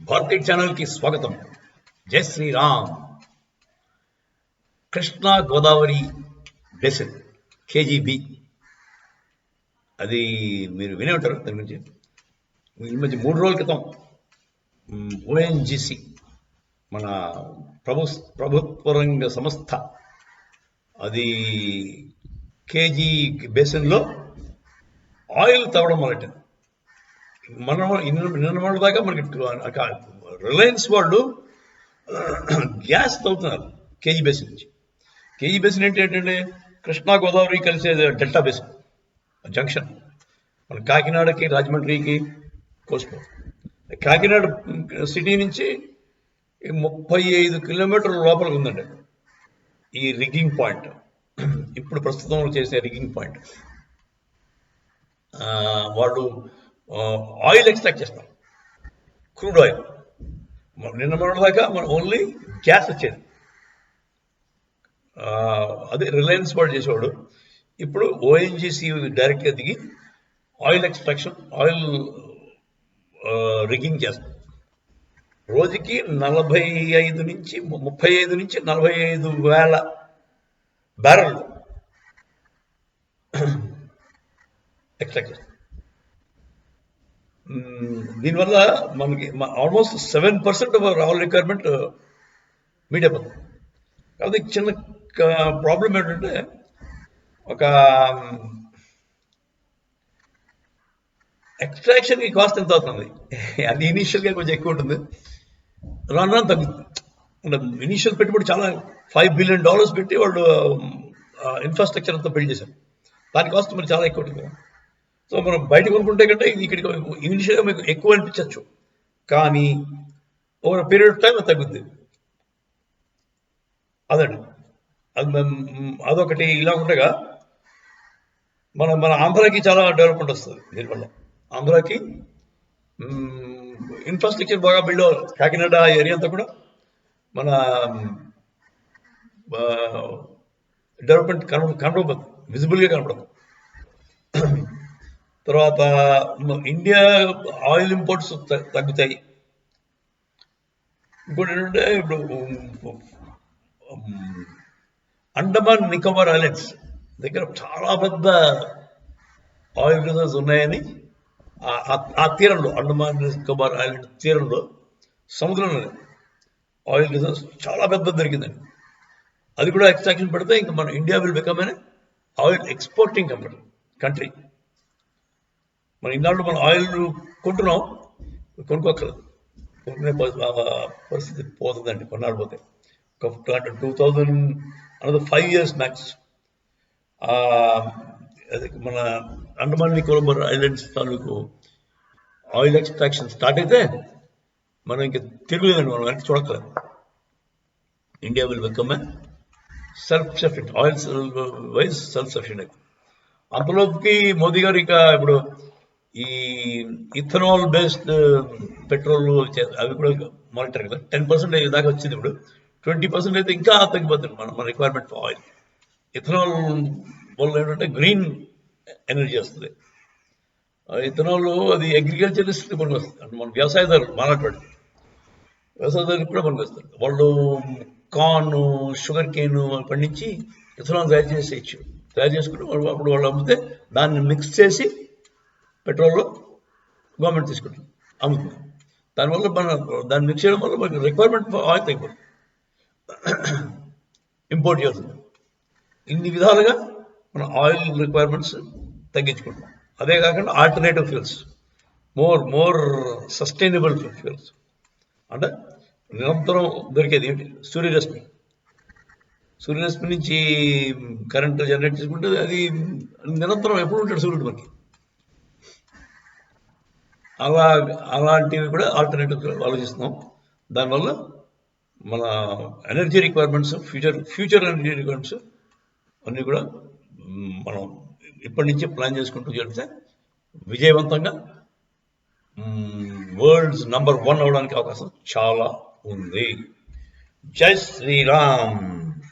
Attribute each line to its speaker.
Speaker 1: భారతీయ ఛానల్కి స్వాగతం. జై Sriram. Krishna Godavari basin KGB. అది మీరు వినే ఉంటారు దాని గురించి? ఈ మధ్య మూడు రోజుల క్రితం ఓఎన్జిసి మన ప్రభు ప్రభుత్వ రంగ సంస్థ అది కేజీ బేసిన్లో ఆయిల్ తవ్వడం మొదలెట్టింది. మన నిన్న దాకా మనకి రిలయన్స్ వాళ్ళు గ్యాస్ తవ్వుతున్నారు కేజీ బేసిన్ నుంచి. కేజీ బేసిన్ ఏంటి ఏంటంటే కృష్ణా గోదావరి కలిసే డెల్టా బేసిన్ జంక్షన్. మన కాకినాడకి రాజమండ్రికి కోసుకో కాకినాడ సిటీ నుంచి ముప్పై ఐదు కిలోమీటర్ల లోపలికి ఉందండి. ఈ రిగ్గింగ్ పాయింట్. ఇప్పుడు ప్రస్తుతం చేసే రిగ్గింగ్ పాయింట్. వాళ్ళు ఆయిల్ ఎక్స్ట్రాక్ట్ చేస్తాం. Crude oil. నిన్న మొన్న దాకా మనం ఓన్లీ గ్యాస్ వచ్చేది. అదే రిలయన్స్ వాడు చేసేవాడు. ఇప్పుడు ఓఎన్జీసీ డైరెక్ట్గా దిగి ఆయిల్ ఎక్స్ట్రాక్షన్ ఆయిల్ రిగింగ్ చేస్తాం. రోజుకి నలభై ఐదు నుంచి ముప్పై ఐదు నుంచి నలభై ఐదు వేల బ్యారల్ ఎక్స్ట్రాక్ట్ చేస్తాం. దీనివల్ల మనకి almost seven percent of requirement meet అయిపోతుంది. కాబట్టి చిన్న ప్రాబ్లం ఏంటంటే ఒక ఎక్స్ట్రాక్షన్కి కాస్ట్ ఎంత అవుతుంది? అది ఇనీషియల్గా కొంచెం ఎక్కువ ఉంటుంది. రాను రాను తగ్గుతుంది. అంటే ఇనీషియల్ పెట్టుబడి చాలా ఫైవ్ బిలియన్ డాలర్స్ పెట్టి వాళ్ళు ఇన్ఫ్రాస్ట్రక్చర్ అంతా బిల్డ్ చేశారు. దాని కాస్ట్ మరి చాలా ఎక్కువ ఉంటుంది సో మనం బయట కొనుక్కుంటే కంటే ఇది ఇక్కడికి ఇనిషియల్గా మీకు ఎక్కువ అనిపించవచ్చు కానీ ఓవర్ పీరియడ్ ఆఫ్ టైం తగ్గుద్ది. అదండి. అది అదొకటి ఇలా ఉండగా మన మన ఆంధ్రాకి చాలా డెవలప్మెంట్ వస్తుంది దీనివల్ల. ఆంధ్రాకి ఇన్ఫ్రాస్ట్రక్చర్ బాగా బిల్డ్ అవ్వాలి. కాకినాడ ఏరియా అంతా కూడా మన డెవలప్మెంట్ కనబ కనబడదు విజిబుల్గా కనపడదు తర్వాత ఇండియా ఆయిల్ ఇంపోర్ట్స్ తగ్గుతాయి. ఇంకోటి ఏంటంటే ఇప్పుడు అండమాన్ నికోబార్ ఐలాండ్స్ దగ్గర చాలా పెద్ద ఆయిల్ రిజర్వ్స్ ఉన్నాయని ఆ తీరంలో అండమాన్ నికోబార్ ఐలాండ్ తీరంలో సముద్రంలో ఆయిల్ రిజర్వ్స్ చాలా పెద్ద దొరికిందండి. అది కూడా ఎక్స్ట్రాక్షన్ పెడితే ఇంకా మన ఇండియా విల్ బికమ్ అనే ఆయిల్ ఎక్స్పోర్టింగ్ కంపెనీ కంట్రీ. మనం ఇన్నాళ్ళు మనం ఆయిల్ కొంటున్నాం కొనుక్కోక్కర్లేదు. కొనుక్కునే పరిస్థితి పోతుందండి కొన్నాళ్ళు పోతే. ఒక two thousand another five years max. మన అండమాన్ నికోబార్ ఐలాండ్స్ తాలూకు ఆయిల్ ఎక్స్ట్రాక్షన్ స్టార్ట్ అయితే మనం ఇంకా తిరగలేదండి మనం వెనక్కి చూడక్కలేదు India will become self sufficient oil wise self sufficient అంతలోకి మోదీ గారు ఇంకా ఇప్పుడు ఈ ఇథనాల్ బేస్డ్ పెట్రోల్ అవి కూడా మానిటర్ కదా? టెన్ పర్సెంట్ దాకా వచ్చింది ఇప్పుడు. ట్వంటీ పర్సెంట్ అయితే ఇంకా తగ్గిపోతుంది మన మన రిక్వైర్మెంట్ ఫర్ ఆయిల్ ఇథనాల్ వల్ల ఏంటంటే గ్రీన్ ఎనర్జీ వస్తుంది. ఇథనాల్ అది అగ్రికల్చరిస్ట్ మనకు వస్తుంది అంటే మన వ్యవసాయదారులు మానటువంటి వ్యవసాయదారులు కూడా మనకు వస్తారు వాళ్ళు కార్న్ షుగర్ కేన్ పండించి ఇథనాల్ తయారు చేసేయచ్చు. తయారు చేసుకుంటే అప్పుడు వాళ్ళు అమ్మితే దాన్ని మిక్స్ చేసి పెట్రోల్లో గవర్నమెంట్ తీసుకుంటుంది అమ్ముతుంది. దానివల్ల మన దాన్ని మిక్స్ చేయడం వల్ల మనకి రిక్వైర్మెంట్ ఆయిల్ తగ్గిపోతుంది. ఇంపోర్ట్ చేస్తుంది. ఇన్ని విధాలుగా మన ఆయిల్ రిక్వైర్మెంట్స్ తగ్గించుకుంటాం అదే కాకుండా alternative fuels more more sustainable fuels అంటే నిరంతరం దొరికేది ఏంటి? సూర్యరశ్మి. సూర్యరశ్మి నుంచి కరెంట్ జనరేట్ చేసుకుంటే అది నిరంతరం ఎప్పుడు ఉంటాడు సూర్యుడు మనకి? అలా అలాంటివి కూడా ఆల్టర్నేటివ్ ఆలోచిస్తున్నాం. దానివల్ల మన energy requirements future future energy requirements అన్నీ కూడా మనం ఇప్పటి నుంచే ప్లాన్ చేసుకుంటూ చేస్తే విజయవంతంగా వరల్డ్స్ నంబర్ వన్ అవడానికి అవకాశం చాలా ఉంది. జై శ్రీరామ్!